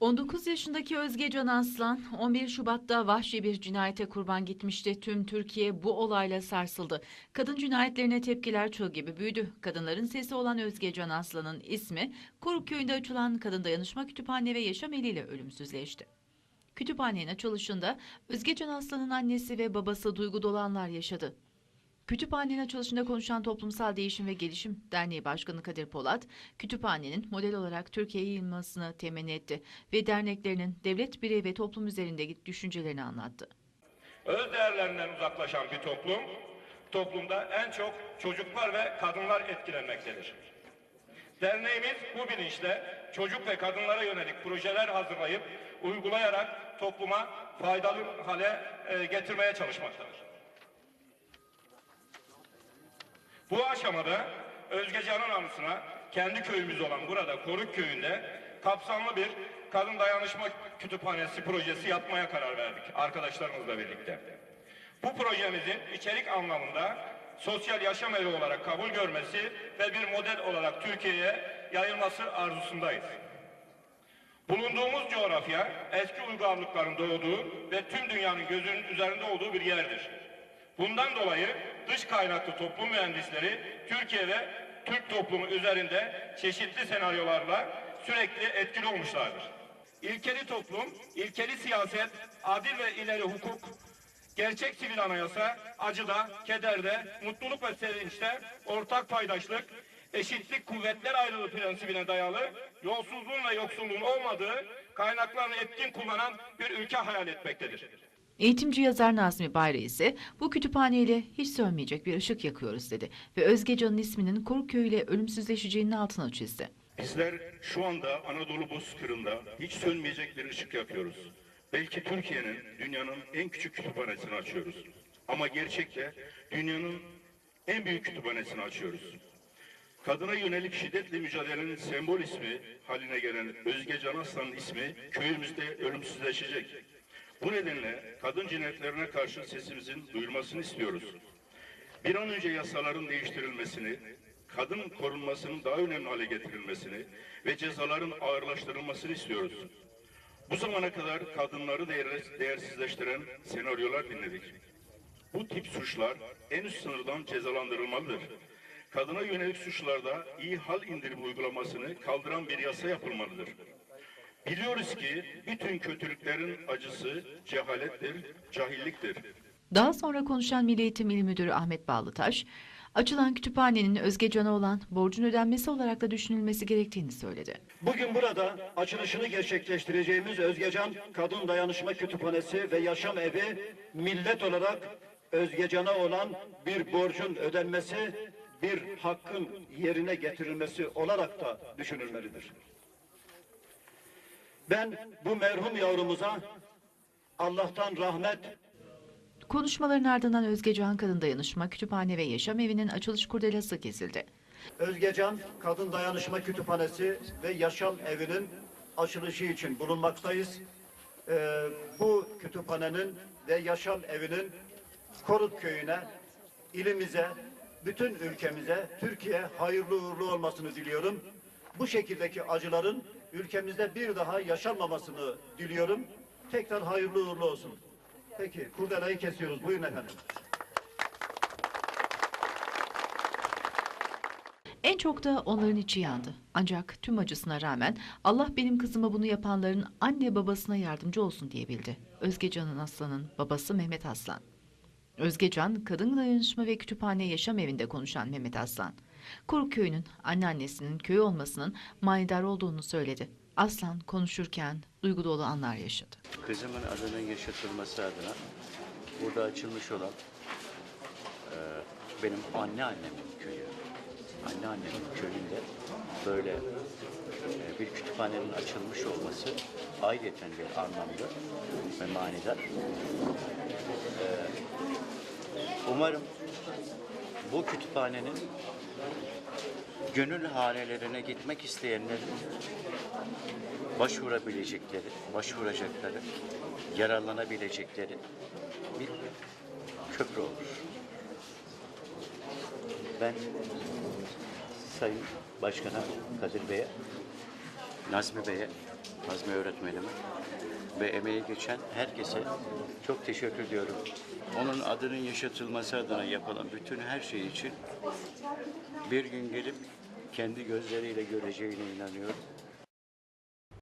19 yaşındaki Özge Can Aslan 11 Şubat'ta vahşi bir cinayete kurban gitmişti. Tüm Türkiye bu olayla sarsıldı. Kadın cinayetlerine tepkiler çığ gibi büyüdü. Kadınların sesi olan Özge Can Aslan'ın ismi Koruk Köyü'nde açılan Kadın Dayanışma Kütüphane ve Yaşam Eli ile ölümsüzleşti. Kütüphanenin açılışında Özge Can Aslan'ın annesi ve babası duygu dolanlar yaşadı. Kütüphanenin açılışında konuşan Toplumsal Değişim ve Gelişim Derneği Başkanı Kadir Polat, kütüphanenin model olarak Türkiye'ye yayılmasını temenni etti ve derneklerinin devlet, birey ve toplum üzerindeki düşüncelerini anlattı. Öz değerlerinden uzaklaşan bir toplum, toplumda en çok çocuklar ve kadınlar etkilenmektedir. Derneğimiz bu bilinçle çocuk ve kadınlara yönelik projeler hazırlayıp uygulayarak topluma faydalı hale e, getirmeye çalışmaktadır. Bu aşamada Özge Can'ın anısına kendi köyümüz olan burada Koruk Köyü'nde kapsamlı bir kadın dayanışma kütüphanesi projesi yapmaya karar verdik arkadaşlarımızla birlikte. Bu projemizin içerik anlamında sosyal yaşam evi olarak kabul görmesi ve bir model olarak Türkiye'ye yayılması arzusundayız. Bulunduğumuz coğrafya eski uygarlıkların doğduğu ve tüm dünyanın gözünün üzerinde olduğu bir yerdir. Bundan dolayı dış kaynaklı toplum mühendisleri Türkiye ve Türk toplumu üzerinde çeşitli senaryolarla sürekli etkili olmuşlardır. İlkeli toplum, ilkeli siyaset, adil ve ileri hukuk, gerçek sivil anayasa, acıda, kederde, mutluluk ve sevinçte ortak paydaşlık, eşitlik kuvvetler ayrılığı prensibine dayalı, yolsuzluğun ve yoksulluğun olmadığı, kaynaklarını etkin kullanan bir ülke hayal etmektedir. Eğitimci yazar Nazmi Bayra ise bu kütüphaneyle hiç sönmeyecek bir ışık yakıyoruz dedi ve Özge Can'ın isminin Koruk Köyü ile ölümsüzleşeceğinin altını çizdi. Bizler şu anda Anadolu bozkırında hiç sönmeyecek bir ışık yakıyoruz. Belki Türkiye'nin, dünyanın en küçük kütüphanesini açıyoruz. Ama gerçekte dünyanın en büyük kütüphanesini açıyoruz. Kadına yönelik şiddetle mücadelenin sembol ismi haline gelen Özge Can Aslan'ın ismi köyümüzde ölümsüzleşecek. Bu nedenle kadın cinayetlerine karşı sesimizin duyulmasını istiyoruz. Bir an önce yasaların değiştirilmesini, kadın korunmasının daha önemli hale getirilmesini ve cezaların ağırlaştırılmasını istiyoruz. Bu zamana kadar kadınları değer- değersizleştiren senaryolar dinledik. Bu tip suçlar en üst sınırdan cezalandırılmalıdır. Kadına yönelik suçlarda iyi hal indirimi uygulamasını kaldıran bir yasa yapılmalıdır. Biliyoruz ki bütün kötülüklerin acısı cehalettir, cahilliktir. Daha sonra konuşan Milli Eğitim İl Müdürü Ahmet Bağlıtaş, açılan kütüphanenin Özge Can'a olan borcun ödenmesi olarak da düşünülmesi gerektiğini söyledi. Bugün burada açılışını gerçekleştireceğimiz Özgecan Kadın Dayanışma Kütüphanesi ve Yaşam Evi millet olarak Özgecan'a olan bir borcun ödenmesi, bir hakkın yerine getirilmesi olarak da düşünülmelidir. Ben bu merhum yavrumuza Allah'tan rahmet, Konuşmaların ardından Özge Can Kadın Dayanışma Kütüphane ve Yaşam Evi'nin açılış kurdelası kesildi. Özgecan Kadın Dayanışma Kütüphanesi ve Yaşam Evi'nin açılışı için bulunmaktayız. Ee, bu kütüphanenin ve Yaşam Evi'nin Korut Köyü'ne, ilimize, bütün ülkemize, Türkiye hayırlı uğurlu olmasını diliyorum. Bu şekildeki acıların ülkemizde bir daha yaşanmamasını diliyorum. Tekrar hayırlı uğurlu olsun. Peki, kurdelayı kesiyoruz. Buyurun efendim. En çok da onların içi yandı. Ancak tüm acısına rağmen Allah benim kızıma bunu yapanların anne babasına yardımcı olsun diyebildi. Özge Can'ın aslanın babası Mehmet Aslan. Özge Can, Kadın Dayanışma ve Kütüphane Yaşam Evi'nde konuşan Mehmet Aslan. Koruk Köyü'nün anneannesinin köyü olmasının manidar olduğunu söyledi. Aslan konuşurken duygu dolu anlar yaşadı. Kızımın adının yaşatılması adına burada açılmış olan e, benim anneannemin köyü, anneannemin köyünde böyle e, bir kütüphanenin açılmış olması ayrıyeten bir anlamda ve manidar. E, umarım bu kütüphanenin gönül hanelerine gitmek isteyenlerin başvurabilecekleri, başvuracakları, yararlanabilecekleri bir köprü olur. Ben Sayın Başkan'a, Kadir Bey'e, Nazmi Bey'e Azmi öğretmenime ve emeği geçen herkese çok teşekkür ediyorum. Onun adının yaşatılması adına yapılan bütün her şey için bir gün gelip kendi gözleriyle göreceğine inanıyorum.